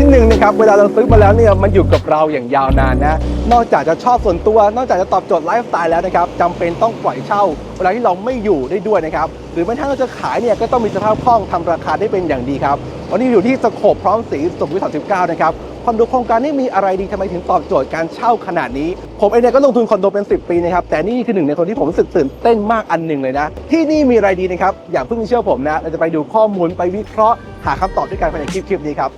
ชิ้นหนึ่งนะครับเวลาเราซื้อมาแล้วเนี่ยมันอยู่กับเราอย่างยาวนานนะนอกจากจะชอบส่วนตัว นอกจากจะตอบโจทย์ไลฟ์สไตล์แล้วนะครับจำเป็นต้องปล่อยเช่าเวลาที่เราไม่อยู่ได้ด้วยนะครับหรือแม้กระทั่งเราจะขายเนี่ยก็ต้องมีสภาพคล่องทำราคาได้เป็นอย่างดีครับวันนี้อยู่ที่สโคปพร้อมสีสุขวิท39นะครับคอนโดโครงการนี้มีอะไรดีทำไมถึงตอบโจทย์การเช่าขนาดนี้ ผมเองเนี่ยก็ลงทุนคอนโดเป็น 10 ปีนะครับแต่นี่คือหนึ่งในคนที่ผมรู้สึกตื่นเต้นมากอันหนึ่งเลยนะ ที่นี่มีอะไรดีนะครับอย่าเพิ่งเชื่อผมนะเราจะไปดูข้อมูลไปวิเคราะห์ หาคำตอบด้วยกันภายในคลิปนี้ครับ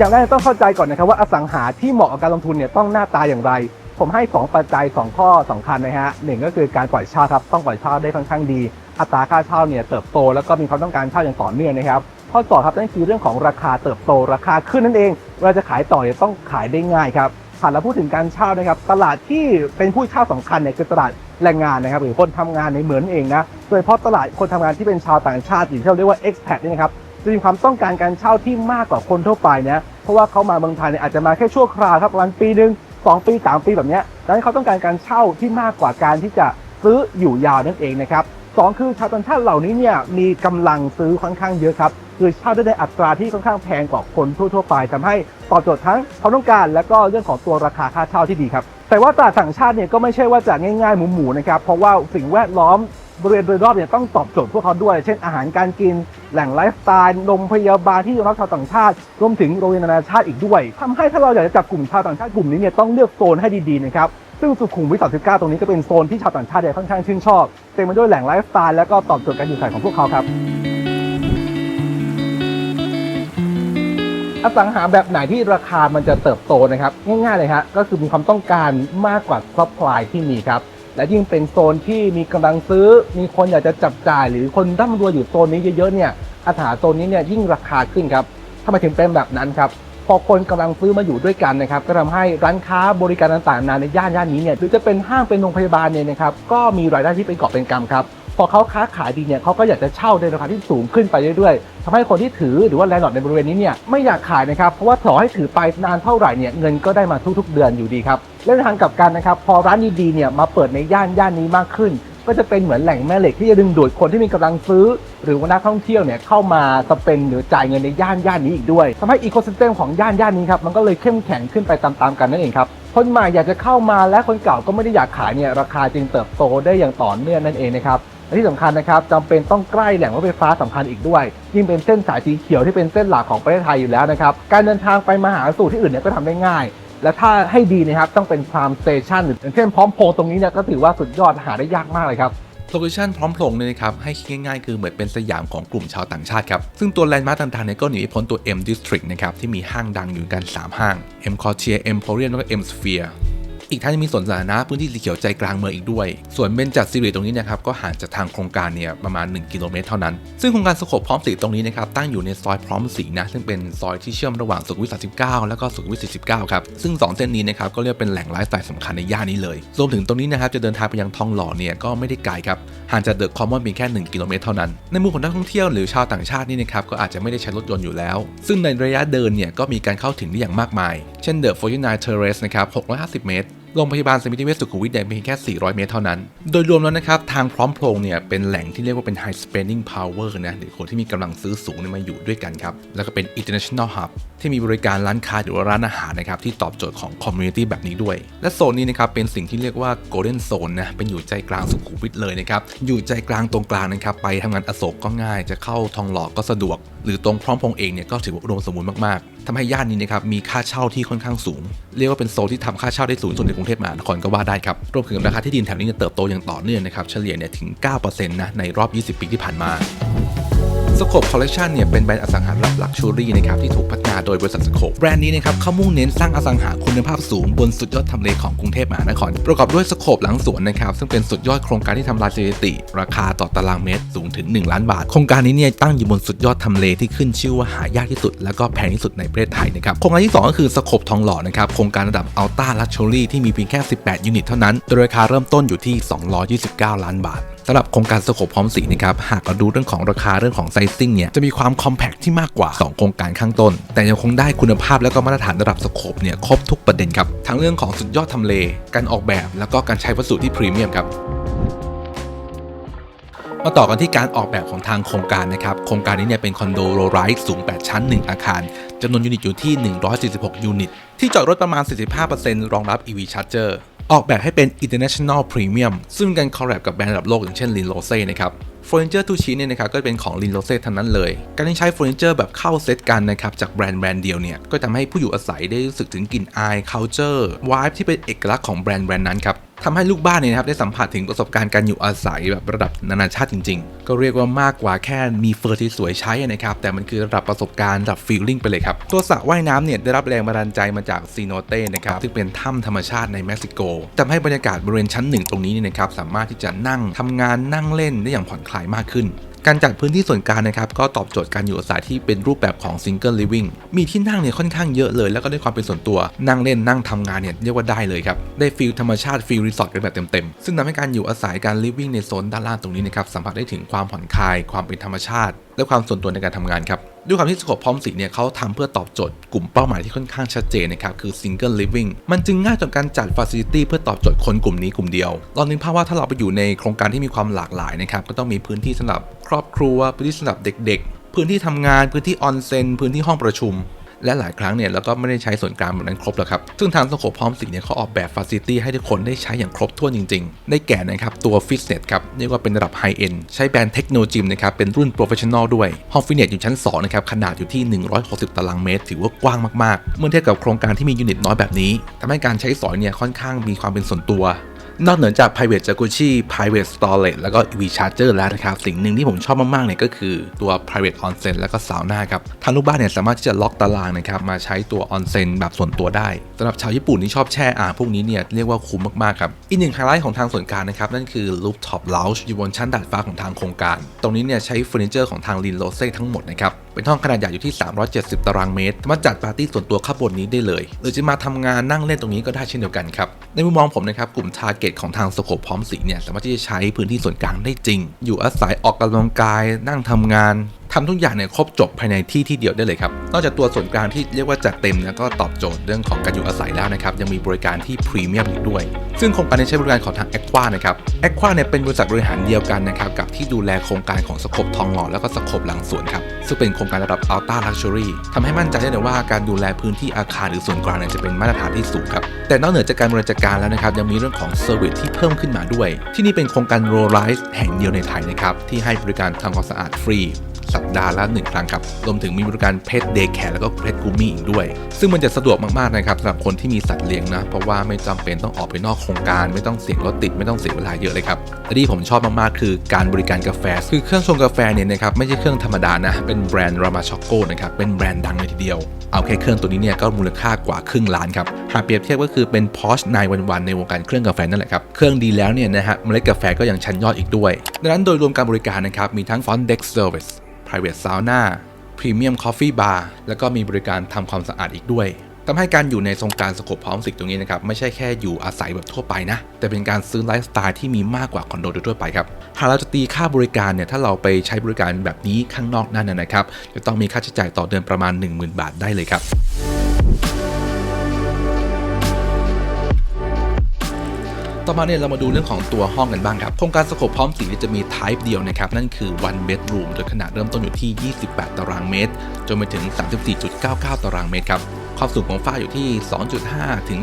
อย่างแรกต้องเข้าใจก่อนนะครับว่าอสังหาที่เหมาะกับการลงทุนเนี่ยต้องหน้าตาอย่างไร ผมให้ 2 ปัจจัย 2 ข้อสำคัญนะฮะหนึ่งก็คือการปล่อยเช่าครับต้องปล่อยเช่าได้ค่อนข้างดี อัตราค่าเช่าเนี่ยเติบโตแล้วก็มีความต้องการเช่าอย่างต่อเนื่องนะครับข้อต่อครับนั่นคือเรื่องของราคาเติบโตราคาขึ้นนั่นเองเวลาจะขายต่อเนี่ยต้องขายได้ง่ายครับผ่านเราพูดถึงการเช่านะครับ ตลาดที่เป็นผู้เช่าสำคัญเนี่ยคือตลาดแรงงานนะครับหรือคนทำงานในเหมือนเองนะโดยเฉพาะตลาดคนทำงานที่เป็นชาวต่างชาติหรือที่เราเรียกว่า expat นี่นะครับ จะมีความต้องการการเช่าที่มากกว่าคนทั่วไปนะเพราะว่าเขามาเมืองไทยเนี่ยอาจจะมาแค่ชั่วคราวครับประมาณปีหนึ่งสองปีสามปีแบบนี้ดังนั้นเขาต้องการการเช่าที่มากกว่าการที่จะซื้ออยู่ยาวนั่นเองนะครับสองคือชาวต่างชาติเหล่านี้เนี่ยมีกำลังซื้อค่อนข้างเยอะครับคือเช่าได้ในอัตราที่ค่อนข้างแพงกว่าคนทั่วๆไปทำให้ตอบโจทย์ทั้งความต้องการ และก็เรื่องของตัวราคาค่าเช่าที่ดีครับแต่ว่าตลาดต่างชาติเนี่ยก็ไม่ใช่ว่าจะง่ายๆหมูๆนะครับเพราะว่าสิ่งแวดล้อม บริเวณโดยรอบเนี่ยต้องตอบโจทย์พวกเขาด้วย เช่นอาหารการกิน แหล่งไลฟ์สไตล์โรงพยาบาลที่รองรับชาวต่างชาติ รวมถึงโรงเรียนนานาชาติอีกด้วยทำให้ถ้าเราอยากจะจับกลุ่มชาวต่างชาติกลุ่มนี้เนี่ยต้องเลือกโซนให้ดีๆนะครับ ซึ่งสุขุมวิท39 ตรงนี้ก็เป็นโซนที่ชาวต่างชาติเนี่ยค่อนข้างชื่นชอบ เต็มไปด้วยแหล่งไลฟ์สไตล์แล้วก็ตอบโจทย์การอยู่อาศัยของพวกเขาครับ อสังหาแบบไหนที่ราคามันจะเติบโตนะครับ ง่ายๆเลยครับก็คือมีความต้องการมากกว่าซัพพลายที่มีครับ และยิ่งเป็นโซนที่มีกำลังซื้อ มีคนอยากจะจับจ่าย หรือคนร่ำรวยอยู่โซนนี้เยอะๆเนี่ยอาถาโซนนี้เนี่ยยิ่งราคาขึ้นครับทำไมถึงเป็นแบบนั้นครับพอคนกำลังซื้อมาอยู่ด้วยกันนะครับก็ทำให้ร้านค้าบริการต่างๆนานาในย่านย่านนี้เนี่ยหรือจะเป็นห้างเป็นโรงพยาบาลเนี่ยนะครับก็มีรายได้ที่เป็นกอบเป็นกำครับ พอเขาค้าขายดีเนี่ยเขาก็อยากจะเช่าในราคาที่สูงขึ้นไปเรื่อยๆทำให้คนที่ถือหรือว่าแลนด์ลอร์ดในบริเวณนี้เนี่ยไม่อยากขายนะครับเพราะว่าต่อให้ถือไปนานเท่าไหร่เนี่ยเงินก็ได้มาทุกๆเดือนอยู่ดีครับและในทางกลับกันนะครับพอร้านดีๆเนี่ยมาเปิดในย่านย่านนี้มากขึ้น ก็จะเป็นเหมือนแหล่งแม่เหล็กที่จะดึงดูดคนที่มีกำลังซื้อ หรือว่านักท่องเที่ยวเนี่ยเข้ามาสเปนหรือจ่ายเงินในย่านย่านนี้อีกด้วยทำให้อีโคซิสเต็มของย่านย่านนี้ครับมันก็เลยเข้มแข็งขึ้นไปตามๆกันนั่นเองครับคนใหม่อยากจะเข้ามาและคนเก่าก็ไม่ได้อยากขายเนี่ยราคาจึงเติบโตได้อย่างต่อเนื่องนั่นเองนะครับ และที่สำคัญนะครับจำเป็นต้องใกล้แหล่งรถไฟฟ้าสำคัญอีกด้วย ยิ่งเป็นเส้นสายสีเขียวที่เป็นเส้นหลักของประเทศไทยอยู่แล้วนะครับ การเดินทางไปมาหาสู่ที่อื่นเนี่ยก็ทำได้ง่าย และถ้าให้ดีนะครับต้องเป็นพรามสเตชันหรืออย่างเช่นพร้อมโพงตรงนี้เนี่ยก็ถือว่าสุดยอดหาได้ยากมากเลยครับโลเคชันพร้อมโพลงเนี่ยนะครับให้คิดง่ายๆ คือเหมือนเป็นสยามของกลุ่มชาวต่างชาติครับซึ่งตัวแลนด์มาร์คต่างๆเนี่ยก็หนีไม่พ้นตัว M District นะครับที่มีห้างดังอยู่กัน 3 ห้าง M Quartier M Emporium แล้วก็ M Sphere อีกทั้งยังมีสวนสาธารณะพื้นที่สีเขียวใจกลางเมืองอีกด้วย ส่วนเบนจัดซีรีตรงนี้นะครับก็ห่างจากทางโครงการเนี่ยประมาณ 1 กิโลเมตรเท่านั้น ซึ่งโครงการสโคปพร้อมสีตรงนี้นะครับตั้งอยู่ในซอยพร้อมสีนะซึ่งเป็นซอยที่เชื่อมระหว่างสุขุมวิท 39 แล้วก็สุขุมวิท 49 ครับ ซึ่ง 2 เส้นนี้นะครับก็เรียกเป็นแหล่งไลฟ์สไตล์สำคัญในย่านนี้เลย รวมถึงตรงนี้นะครับจะเดินทางไปยังทองหล่อเนี่ยก็ไม่ได้ไกลครับ ห่างจากเดอะคอมมอนเพียงแค่ 1 กิโลเมตรเท่านั้น ในมุมของนักท่องเที่ยวหรือชาวต่างชาตินี่นะครับก็อาจจะไม่ได้ใช้รถยนต์อยู่แล้ว ซึ่งในระยะเดินเนี่ยก็มีการเข้าถึงได้อย่างมากมาย เช่น The 49 Terrace นะครับ650 เมตร โรงพยาบาลสมิติเวชสุขุมวิทเนี่ยเพียงแค่ 400 เมตรเท่านั้น โดยรวมแล้วนะครับ ทางพร้อมโพรงเนี่ยเป็นแหล่งที่เรียกว่าเป็น high spending power นะหรือคนที่มีกำลังซื้อสูงเนี่ยมาอยู่ด้วยกันครับ แล้วก็เป็น international hub ที่มีบริการร้านค้าหรือว่าร้านอาหารนะครับที่ตอบโจทย์ของ community แบบนี้ด้วย และโซนนี้นะครับเป็นสิ่งที่เรียกว่า golden zone นะเป็นอยู่ใจกลางสุขุมวิทเลยนะครับอยู่ใจกลางตรงกลางนะครับไปทำงานอโศกก็ง่าย จะเข้าทองหล่อก็สะดวก หรือตรงพร้อมพงษ์เองเนี่ยก็ถือว่าอุดมสมบูรณ์มากๆทำให้ย่านนี้นะครับมีค่าเช่าที่ค่อนข้างสูง เรียกว่าเป็นโซนที่ทำค่าเช่าได้สูงสุดในรุงเทพมหานครก็ว่าได้ครับรวมถึงราคาที่ดินแถวนี้เนี่ยเติบโตอย่างต่อเนื่องนะครับเฉลี่ยเนี่ยถึง 9%นะในรอบ 20 ปีที่ผ่านมา สโคปคอลเลคชันเนี่ยเป็นแบรนด์อสังหาริมทรัพย์ลักชัวรี่นะครับที่ถูกพัฒนาโดยบริษัทสโคปแบรนด์นี้นะครับเขามุ่งเน้นสร้างอสังหาคุณภาพสูงบนสุดยอดทำเลของกรุงเทพมหานคร ประกอบด้วยสโคปหลังสวนนะครับซึ่งเป็นสุดยอดโครงการที่ทำลายสถิติ ราคาต่อตารางเมตรสูงถึง 1 ล้านบาท โครงการนี้เนี่ยตั้งอยู่บนสุดยอดทำเลที่ขึ้นชื่อว่าหายากที่สุด แล้วก็แพงที่สุดในประเทศไทยนะครับโครงการที่สองก็คือสโคปทองหล่อนะครับโครงการระดับอัลต้าลักชัวรี่ที่มีเพียงแค่ 18 ยูนิตเท่านั้นโดยราคาเริ่มต้นอยู่ที่ 229 ล้านบาทำหรับโครงการสโคปพร้อมสีนะครับหากเราดูเรื่องของราคาเรื่องของไซซิ่งเนี่ยจะมีความคอมแพคที่มากกว่า 2 โครงการข้างต้น แต่ยังคงได้คุณภาพและก็มาตรฐานระดับสโคปเนี่ยครบทุกประเด็นครับทั้งเรื่องของสุดยอดทำเล การออกแบบ แล้วก็การใช้วัสดุที่พรีเมียมครับมาต่อกันที่การออกแบบของทางโครงการนะครับ โครงการนี้เนี่ยเป็นคอนโดโลไรส์สูง 8 ชั้น 1 อาคารจำนวนยูนิตอยู่ที่ 146 ยูนิต ที่จอดรถประมาณ 45%รองรับ EV Charger ออกแบบให้เป็น International Premium ซึ่งการคอลแลบกับแบรนด์ระดับโลกอย่างเช่นลินโรเซ่นะครับเฟอร์นิเจอร์ทุกชิ้นเนี่ยนะครับก็เป็นของลินโรเซ่ทั้งนั้นเลย การที่ใช้เฟอร์นิเจอร์แบบเข้าเซตกันนะครับจากแบรนด์แบรนด์เดียวเนี่ยก็ทำให้ผู้อยู่อาศัยได้รู้สึกถึงกลิ่นอาย culture vibe ที่เป็นเอกลักษณ์ของแบรนด์แบรนด์นั้นครับ ทำให้ลูกบ้านเนี่ยนะครับได้สัมผัสถึงประสบการณ์การอยู่อาศัยแบบระดับนานาชาติจริง ๆ ก็เรียกว่ามากกว่าแค่มีเฟอร์ที่สวยใช้นะครับ แต่มันคือระดับประสบการณ์ระดับฟีลลิ่งไปเลยครับ ตัวสระว่ายน้ำเนี่ยได้รับแรงบันดาลใจมาจากซีโนเต้นะครับ ซึ่งเป็นถ้ำธรรมชาติในเม็กซิโกทำให้บรรยากาศบริเวณชั้นหนึ่งตรงนี้เนี่ยนะครับสามารถที่จะนั่งทำงานนั่งเล่นได้อย่างผ่อนคลายมากขึ้น การจัดพื้นที่ส่วนกลางนะครับก็ตอบโจทย์การอยู่อาศัยที่เป็นรูปแบบของซิงเกิลลิฟวิ่งมีที่นั่งเนี่ยค่อนข้างเยอะเลย แล้วก็ด้วยความเป็นส่วนตัวนั่งเล่นนั่งทำงานเนี่ยเรียกว่าได้เลยครับ ได้ฟีลธรรมชาติฟีลรีสอร์ทกันแบบเต็มๆซึ่งทำให้การอยู่อาศัยการลิฟวิ่งในโซนด้านล่างตรงนี้นะครับสัมผัสได้ถึงความผ่อนคลายความเป็นธรรมชาติ และความส่วนตัวในการทำงานครับ ด้วยความที่สกบพร้อมสีเนี่ยเขาทำเพื่อตอบโจทย์กลุ่มเป้าหมายที่ค่อนข้างชัดเจนนะครับ คือ single living มันจึงง่ายต่อการจัด facility เพื่อตอบโจทย์คนกลุ่มนี้กลุ่มเดียวลองนึกภาพว่าถ้าเราไปอยู่ในโครงการที่มีความหลากหลายนะครับก็ต้องมีพื้นที่สำหรับครอบครัวพื้นที่สำหรับเด็ก ๆ พื้นที่ทำงานพื้นที่ออนเซ็นพื้นที่ห้องประชุม และหลายครั้งเนี่ยเราก็ไม่ได้ใช้ส่วนกลางแบบนั้นครบแล้วครับ ซึ่งทางสโคปพร้อมสีเนี่ยเขาออกแบบฟ a ซิลิตี้ให้ทุกคนได้ใช้อย่างครบถ้วนจริง ๆ ได้แก่นะครับตัวฟิตเนสครับเรียกว่าเป็นระดับไฮเอ็นใช้แบรนด์เทคโนโลยีนะครับเป็นรุ่นโปรเฟชชั่นอลด้วยห้องฟิตเนสอยู่ชั้น2นะครับขนาดอยู่ที่ 160 ตารางเมตร ถือว่ากว้างมากๆ เมื่อเทียบกับโครงการที่มียูนิตน้อยแบบนี้ทำให้การใช้สอยเนี่ยค่อนข้างมีความเป็นส่วนตัว นอกเหนือจาก private jacuzzi private storage แล้วก็ EV charger แล้วนะครับ สิ่งหนึ่งที่ผมชอบมากๆเนี่ยก็คือตัว private onsen แล้วก็ sauna ครับทางลูกบ้านเนี่ยสามารถที่จะล็อกตารางนะครับมาใช้ตัว onsen แบบส่วนตัวได้สำหรับชาวญี่ปุ่นที่ชอบแช่อ่างพวกนี้เนี่ยเรียกว่าคุ้มมากๆครับอีกหนึ่งไฮไลท์ของทางส่วนกลางนะครับนั่นคือ rooftop lounge อยู่บนชั้นดาดฟ้าของทางโครงการ ตรงนี้เนี่ยใช้เฟอร์นิเจอร์ของทาง Lin Rose ทั้งหมดนะครับเป็นห้องขนาดใหญ่อยู่ที่ 370 ตารางเมตรมาจัดปาร์ตี้ส่วนตัวข้างบนนี้ได้เลย หรือจะมาทำงานนั่งเล่นตรงนี้ก็ได้เช่นเดียวกันครับ ในมุมมองผมนะครับ กลุ่ม t a r g e t ของทางสโคปพร้อมสีเนี่ย สามารถที่จะใช้พื้นที่ส่วนกลางได้จริง อยู่อาศัยออกกำลังกาย นั่งทำงาน ทำทุกอย่างเนี่ยครบจบภายในที่ที่เดียวได้เลยครับ นอกจากตัวส่วนกลางที่เรียกว่าจัดเต็มแล้วก็ตอบโจทย์เรื่องของการอยู่อาศัยแล้วนะครับ ยังมีบริการที่พรีเมียมอีกด้วย ซึ่งโครงการนี้ใช้บริการของทางแอควานะครับแอควาเนี่ยเป็นบริษัทบริหารเดียวกันนะครับกับที่ดูแลโครงการของสโคปทองหล่อแล้วก็สโคปหลังสวนครับซึ่งเป็นโครงการระดับอัลต้าลักชัวรี่ทำให้มั่นใจได้เลยว่าการดูแลพื้นที่อาคารหรือส่วนกลางเนี่ยจะเป็นมาตรฐานที่สูงครับแต่นอกเหนือจากการบริหารจัดการแล้วนะครับยังมีเรื่องของเซอร์วิสที่เพิ่มขึ้นมาด้วย ที่นี่เป็นโครงการโรไลซ์แห่งเดียวในไทยนะครับที่ให้บริการทำความสะอาดฟรี สัปดาห์ละหนึ่งครั้งครับ รวมถึงมีบริการเพ t เดย์แคร์แล้วก็เพ t กูมี่อีกด้วย ซึ่งมันจะสะดวกมากๆนะครับสำหรับคนที่มีสัตว์เลี้ยงนะ เพราะว่าไม่จำเป็นต้องออกไปนอกโครงการ ไม่ต้องเสี่ยงรถติดไม่ต้องเสียเวลาเยอะเลยครับและที่ผมชอบมากๆคือการบริการกาแฟ คือเครื่องชงกาแฟเนี่ยนะครับไม่ใช่เครื่องธรรมดานะ เป็นแบรนด์รามาช็อกโกนะครับเป็นแบรนด์ดังเลยทีเดียวเอาแค่เครื่องตัวนี้เนี่ยก็มูลค่ากว่าครึ่งล้านครับหากเปรียบเทียบก็คือเป็น Porsche 911 ในวงการเครื่องกาแฟนั่นแหละครับ เครื่องดีแล้วเนี่ยนะฮะเมล็ดกาแฟก็ยังชั้นยอดอีกด้วย ดังนั้นโดยรวมการบริการนะครับ มีทั้ง Front Desk Service private sauna premium coffee bar แล้วก็มีบริการทำความสะอาดอีกด้วยทำให้การอยู่ในทรงการสกบพร้อมสิกตรงนี้นะครับ ไม่ใช่แค่อยู่อาศัยแบบทั่วไปนะ แต่เป็นการซื้อไลฟ์สไตล์ที่มีมากกว่าคอนโดโดยทั่วไปครับ หากเราจะตีค่าบริการเนี่ย ถ้าเราไปใช้บริการแบบนี้ข้างนอกนั่นนะนะครับ จะต้องมีค่าใช้จ่ายต่อเดือนประมาณ 10,000 บาทได้เลยครับ ต่อมาเนี่ยเรามาดูเรื่องของตัวห้องกันบ้างครับ โครงการสโคปพร้อมสีจะมี type เดียวนะครับ นั่นคือ one bedroom โดยขนาดเริ่มต้นอยู่ที่ 28 ตารางเมตร จนไปถึง 34.99 ตารางเมตรครับความสูงของฝ้าอยู่ที่ 2.5 ถึง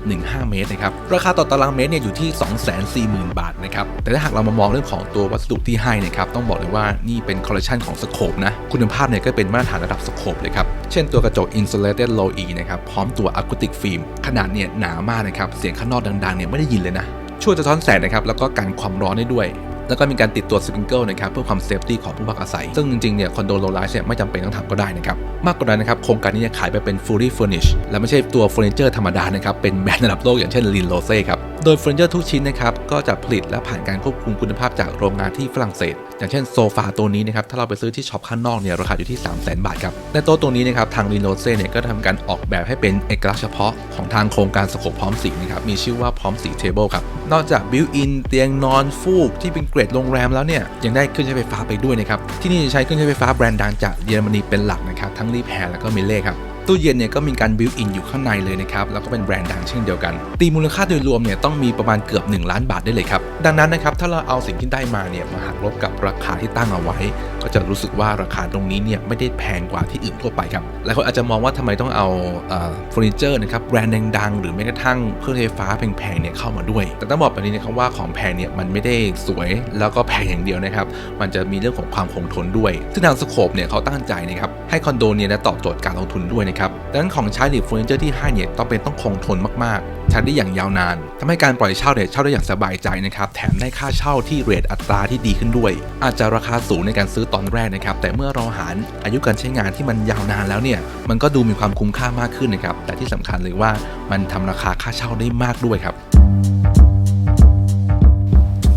3.15 เมตรนะครับ ราคาต่อตารางเมตรเนี่ยอยู่ที่ 240,000 บาทนะครับ แต่ถ้าหากเรามามองเรื่องของตัววัสดุที่ให้นะครับ ต้องบอกเลยว่านี่เป็นคอลเลคชันของสโคปนะ คุณภาพเนี่ยก็เป็นมาตรฐานระดับสโคปเลยครับ เช่นตัวกระจก insulated low E นะครับพร้อมตัว acoustic film ขนาดเนี่ยหนามากนะครับเสียงข้างนอกดังๆเนี่ยไม่ได้ยินเลยนะ ช่วยสะท้อนแสงนะครับแล้วก็กันความร้อนได้ด้วยแล้วก็มีการติดตัวสปริงเกิลนะครับเพื่อความเซฟตี้ของผู้พักอาศัย ซึ่งจริงๆเนี่ยคอนโดโลไลท์เนี่ยไม่จำเป็นต้องทำก็ได้นะครับ มากกว่านั้นนะครับ โครงการนี้ขายไปเป็น fully furnished และไม่ใช่ตัวเฟอร์นิเจอร์ธรรมดานะครับ เป็นแบรนด์ระดับโลกอย่างเช่น Lin Rose ครับโดยเฟอร์นิเจอร์ทุกชิ้นนะครับก็จะผลิตและผ่านการควบคุมคุณภาพจากโรงงานที่ฝรั่งเศส อย่างเช่นโซฟาตัวนี้นะครับถ้าเราไปซื้อที่ช็อปข้างนอกเนี่ยราคาอยู่ที่ 3 0 0 0 0 0บาทครับในโต๊ะตัวนี้นะครับทางรีโนเซ่เนี่ยก็ทำการออกแบบให้เป็นเอกลักษณ์เฉพาะของทางโครงการสโคปพร้อมสีนะครับมีชื่อว่าพร้อมสีเทเบิลครับนอกจากบิวอินเตียงนอนฟูกที่เป็นเกรดโรงแรมแล้วเนี่ยยังได้เครื่องใช้ไฟฟ้าไปด้วยนะครับที่นี่จะใช้เครื่องใช้ไฟฟ้าแบรนด์ดังจากเยอรมนีเป็นหลักนะครับทั้งรีแพร์แล้วก็มิเล่ครับ ตู้เย็นเนี่ยก็มีการบิวอินอยู่ข้างในเลยนะครับแล้วก็เป็นแบรนด์ดังเช่นเดียวกัน ตีมูลค่าโดยรวมเนี่ยต้องมีประมาณเกือบ 1 ล้านบาทได้เลยครับดังนั้นนะครับถ้าเราเอาสิ่งที่ได้มาเนี่ยมาหักลบกับราคาที่ตั้งเอาไว้ ก็จะรู้สึกว่าราคาตรงนี้เนี่ยไม่ได้แพงกว่าที่อื่นทั่วไปครับหลายคนอาจจะมองว่าทำไมต้องเอาเอ่อฟอร์นิเจอร์นะครับแบรนด์ดังๆหรือแม้กระทั่งเครื่องใช้ไฟฟ้าแพงๆเนี่ยเข้ามาด้วย แต่ต้องบอกแบบนี้นะครับว่าของแพงเนี่ยมันไม่ได้สวยแล้วก็แพงอย่างเดียวนะครับมันจะมีเรื่องของความคงทนด้วย ซึ่งทางสโคปเนี่ยเขาตั้งใจนะครับให้คอนโดเนี่ยตอบโจทย์การลงทุนด้วยนะครับดังนั้นของใช้หรือเฟอร์นิเจอร์ที่ให้เนี่ยต้องเป็นต้องคงทนมากๆ ใช้ได้อย่างยาวนานทำให้การปล่อยเช่าเนี่ยเช่าได้อย่างสบายใจนะครับ แถมได้ค่าเช่าที่เรทอัตราที่ดีขึ้นด้วย อาจจะราคาสูงในการซื้อตอนแรกนะครับ แต่เมื่อเราหารอายุการใช้งานที่มันยาวนานแล้วเนี่ย มันก็ดูมีความคุ้มค่ามากขึ้นนะครับ แต่ที่สำคัญเลยว่ามันทำราคาค่าเช่าได้มากด้วยครับ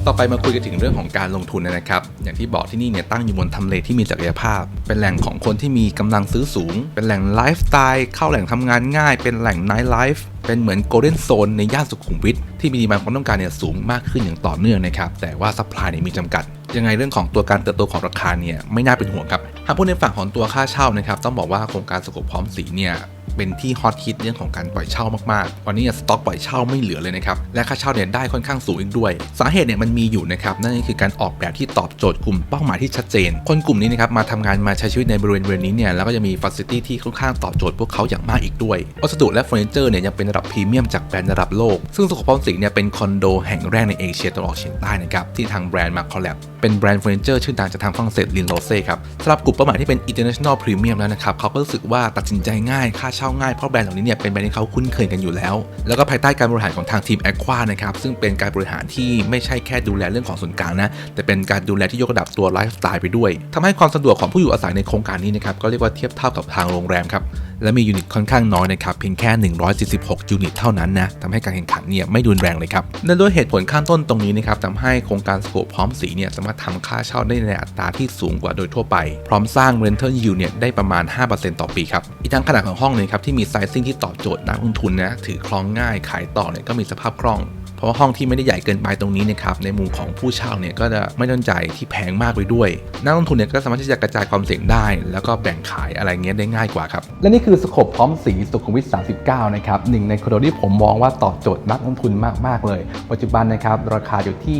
ต่อไปมาคุยกันถึงเรื่องของการลงทุนนะครับ อย่างที่บอกที่นี่เนี่ยตั้งอยู่บนทำเลที่มีศักยภาพ เป็นแหล่งของคนที่มีกำลังซื้อสูง เป็นแหล่งไลฟ์สไตล์เข้าแหล่งทำงานง่าย เป็นแหล่งไนท์ไลฟ์เป็นเหมือนโกลเด้นโซนในย่านสุขุมวิทที่มีดีมานความต้องการเนี่ยสูงมากขึ้นอย่างต่อเนื่องนะครับ แต่ว่าซัพพลายเนี่ยมีจำกัด ยังไงเรื่องของตัวการเติบโตของราคาเนี่ยไม่น่าเป็นห่วงครับหากพูดในฝั่งของตัวค่าเช่านะครับต้องบอกว่าโครงการสกบพร้อมสีเนี่ย เป็นที่ฮอตฮิตเรื่องของการปล่อยเช่ามากๆวันนี้สต็อกปล่อยเช่าไม่เหลือเลยนะครับ และค่าเช่าเนี่ยได้ค่อนข้างสูงอีกด้วย สาเหตุเนี่ยมันมีอยู่นะครับ นั่นก็คือการออกแบบที่ตอบโจทย์กลุ่มเป้าหมายที่ชัดเจน คนกลุ่มนี้นะครับมาทำงานมาใช้ชีวิตในบริเวณบริเวณนี้เนี่ยแล้วก็จะมีฟัสซิตี้ที่ค่อนข้างตอบโจทย์พวกเขาอย่างมากอีกด้วย วัสดุและเฟอร์นิเจอร์เนี่ยยังเป็นระดับพรีเมียมจากแบรนด์ระดับโลก ซึ่งสุขภาพสิงเนี่ยเป็นคอนโดแห่งแรกในเอเชียตะวันออกเฉียงใต้นะครับที่ทางแบรนด์มาคอลแลบเป็นแบรนด์เฟอร์นิเจอร์ชื่อดังจากทางฝรั่งเศสลินโรเซ่ครับสำหรับกลุ่มเป้าหมายที่เป็น international premium แล้วนะครับเขาก็รู้สึกว่าตัดสินใจง่ายค่าเช่าง่ายเพราะแบรนด์เหล่านี้เนี่ยเป็นแบรนด์ที่เขาคุ้นเคยกันอยู่แล้ว แล้วก็ภายใต้การบริหารของทางทีมแอควานะครับซึ่งเป็นการบริหารที่ไม่ใช่แค่ดูแลเรื่องของส่วนกลางนะแต่เป็นการดูแลที่ยกระดับตัวไลฟ์สไตล์ไปด้วยทำให้ความสะดวกของผู้อยู่อาศัยในโครงการนี้นะครับก็เรียกว่าเทียบเท่ากับทางโรงแรมครับ และมียูนิตค่อนข้างน้อยนะครับเพียงแค่146ยูนิตเท่านั้นนะทำให้การแข่งขันเนี่ยไม่รุนแรงเลยครับนื่องด้วยเหตุผลข้างต้นตรงนี้นะครับทำให้โครงการสโคปพร้อมสีเนี่ยสามารถทำค่าเช่าได้ในอัตราที่สูงกว่าโดยทั่วไป พร้อมสร้าง rental yield เนี่ยได้ประมาณ 5%ต่อปีครับอีกทั้งขนาดของห้องเนี่ยครับที่มีไซซิ่งที่ตอบโจทย์นักลงทุนนะถือครองง่ายขายต่อเนี่ยก็มีสภาพคล่อง ราะว่าห้องที่ไม่ได้ใหญ่เกินไปตรงนี้นะครับในมุมของผู้เช่าเนี่ยก็จะไม่ต้องจ่ายที่แพงมากไปด้วย นักลงทุนเนี่ยก็สามารถที่จะกระจายความเสี่ยงได้ แล้วก็แบ่งขายอะไรเงี้ยได้ง่ายกว่าครับและนี่คือสโคปพร้อมสีสุขุมวิท 39 นะครับหนึ่งในคอนโดที่ผมมองว่าตอบโจทย์นักลงทุนมาก ๆ เลย ปัจจุบันนะครับราคาอยู่ที่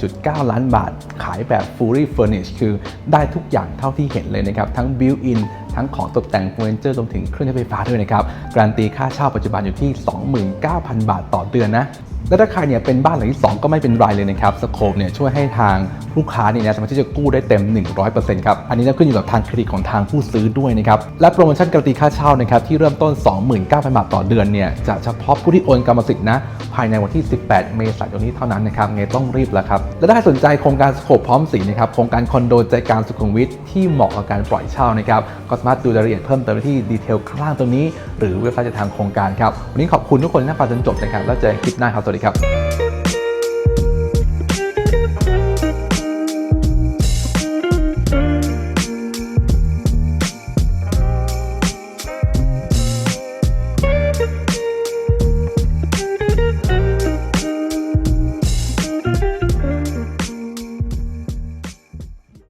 6.9 ล้านบาท ขายแบบ fully furnished คือได้ทุกอย่างเท่าที่เห็นเลยนะครับทั้ง built in ทั้งของตกแต่งเฟอร์นิเจอร์รวมถึงเครื่องใช้ไฟฟ้าด้วยนะครับ การันตีค่าเช่าปัจจุบันอยู่ที่ 29,000 บาทต่อเดือนนะ และถ้าใครเนี่ยเป็นบ้านหลังที่ 2 ก็ไม่เป็นไรเลยนะครับสโคปเนี่ยช่วยให้ทางลูกค้าเนี่ยนะสามารถที่จะกู้ได้เต็ม 100%ครับ อันนี้ก็ขึ้นอยู่กับทางเครดิตของทางผู้ซื้อด้วยนะครับ และโปรโมชั่นการันตีค่าเช่านะครับที่เริ่มต้น 29,000 บาทต่อเดือนเนี่ยจะเฉพาะผู้ที่โอนกรรมสิทธิ์นะภายในวันที่ 18 เมษายนนี้เท่านั้นนะครับไงต้องรีบแล้วครับ และถ้าสนใจโครงการสโคปพร้อมสีนะครับโครงการคอนโดใจกลางสุขุมวิทที่เหมาะกับการปล่อยเช่านะครับก็สามารถดูรายละเอียดเพิ่มเติมได้ที่ดีเทลข้างล่างตรงนี้ หรือเว็บไซต์จากทางโครงการครับวันนี้ขอบคุณทุกคนที่ฟังจนจบนะครับแล้วเจอกันคลิปหน้าครับวัสดีครับ